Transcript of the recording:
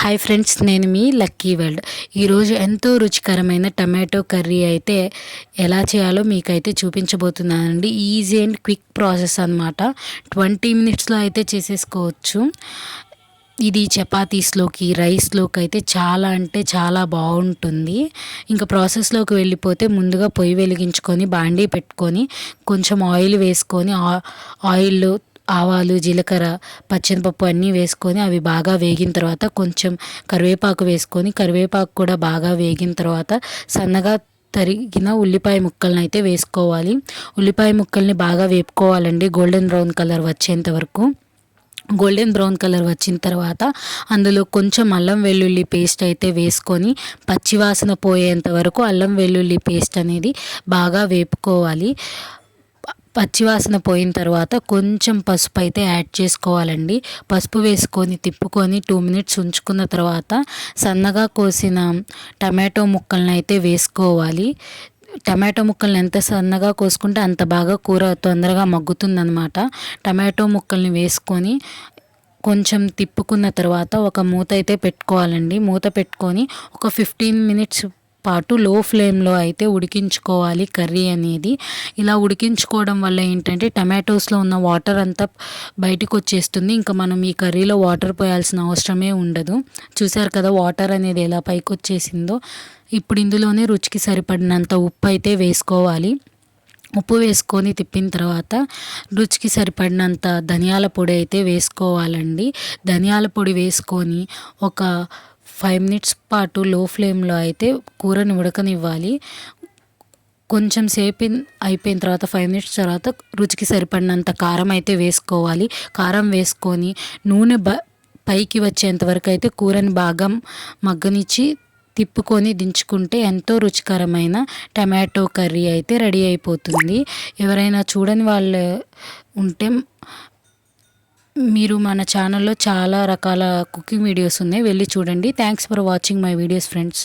Hi friends నేను మీ lucky world ఈరోజు ఎంతో రుచికరమైన టమాటో కర్రీ అయితే ఎలా చేయాలో మీకైతే చూపించబోతున్నానండి. ఈజీ అండ్ క్విక్ ప్రాసెస్ అనమాట ట్వంటీ మినిట్స్లో అయితే చేసేసుకోవచ్చు. ఇది చపాతీస్లోకి రైస్లోకి అయితే చాలా అంటే చాలా బాగుంటుంది. ఇంకా ప్రాసెస్లోకి వెళ్ళిపోతే ముందుగా పొయ్యి వెలిగించుకొని బాండీ పెట్టుకొని కొంచెం ఆయిల్ వేసుకొని ఆయిల్ ఆవాలు జీలకర్ర పచ్చెనపప్పు అన్నీ వేసుకొని అవి బాగా వేగిన తర్వాత కొంచెం కరివేపాకు వేసుకొని కరివేపాకు కూడా బాగా వేగిన తర్వాత సన్నగా తరిగిన ఉల్లిపాయ ముక్కలను అయితే వేసుకోవాలి. ఉల్లిపాయ ముక్కల్ని బాగా వేపుకోవాలండి గోల్డెన్ బ్రౌన్ కలర్ వచ్చేంత వరకు. గోల్డెన్ బ్రౌన్ కలర్ వచ్చిన తర్వాత అందులో కొంచెం అల్లం వెల్లుల్లి పేస్ట్ అయితే వేసుకొని పచ్చివాసన పోయేంత వరకు అల్లం వెల్లుల్లి పేస్ట్ అనేది బాగా వేపుకోవాలి. పచ్చివాసన పోయిన తర్వాత కొంచెం పసుపు అయితే యాడ్ చేసుకోవాలండి. పసుపు వేసుకొని తిప్పుకొని టూ మినిట్స్ ఉంచుకున్న తర్వాత సన్నగా కోసిన టమాటో ముక్కలను అయితే వేసుకోవాలి. టమాటో ముక్కల్ని ఎంత సన్నగా కోసుకుంటే అంత బాగా కూర తొందరగా మగ్గుతుందనమాట టమాటో ముక్కల్ని వేసుకొని కొంచెం తిప్పుకున్న తర్వాత ఒక మూత అయితే పెట్టుకోవాలండి. మూత పెట్టుకొని ఒక ఫిఫ్టీన్ మినిట్స్ పాటు లో ఫ్లేమ్లో అయితే ఉడికించుకోవాలి కర్రీ అనేది. ఇలా ఉడికించుకోవడం వల్ల ఏంటంటే టమాటోస్లో ఉన్న వాటర్ అంతా బయటకు వచ్చేస్తుంది. ఇంకా మనం ఈ కర్రీలో వాటర్ పోయాల్సిన అవసరమే ఉండదు. చూసారు కదా వాటర్ అనేది ఎలా పైకి వచ్చేసిందో? ఇప్పుడు ఇందులోనే రుచికి సరిపడినంత ఉప్పు అయితే వేసుకోవాలి. ఉప్పు వేసుకొని తిప్పిన తర్వాత రుచికి సరిపడినంత ధనియాల పొడి అయితే వేసుకోవాలండి. ధనియాల పొడి వేసుకొని ఒక ఫైవ్ మినిట్స్ పాటు లో ఫ్లేమ్లో అయితే కూరని ఉడకనివ్వాలి. కొంచెం సేపు అయిపోయిన తర్వాత ఫైవ్ మినిట్స్ తర్వాత రుచికి సరిపడినంత కారం అయితే వేసుకోవాలి. కారం వేసుకొని నూనె బ పైకి వచ్చేంత వరకు అయితే కూరని బాగా మగ్గనిచ్చి తిప్పుకొని దించుకుంటే ఎంతో రుచికరమైన టమాటో కర్రీ అయితే రెడీ అయిపోతుంది. ఎవరైనా చూడని వాళ్ళు ఉంటే మీరు మన ఛానల్లో చాలా రకాల కుకింగ్ వీడియోస్ ఉన్నాయి. వెళ్ళి చూడండి. Thanks for watching my videos friends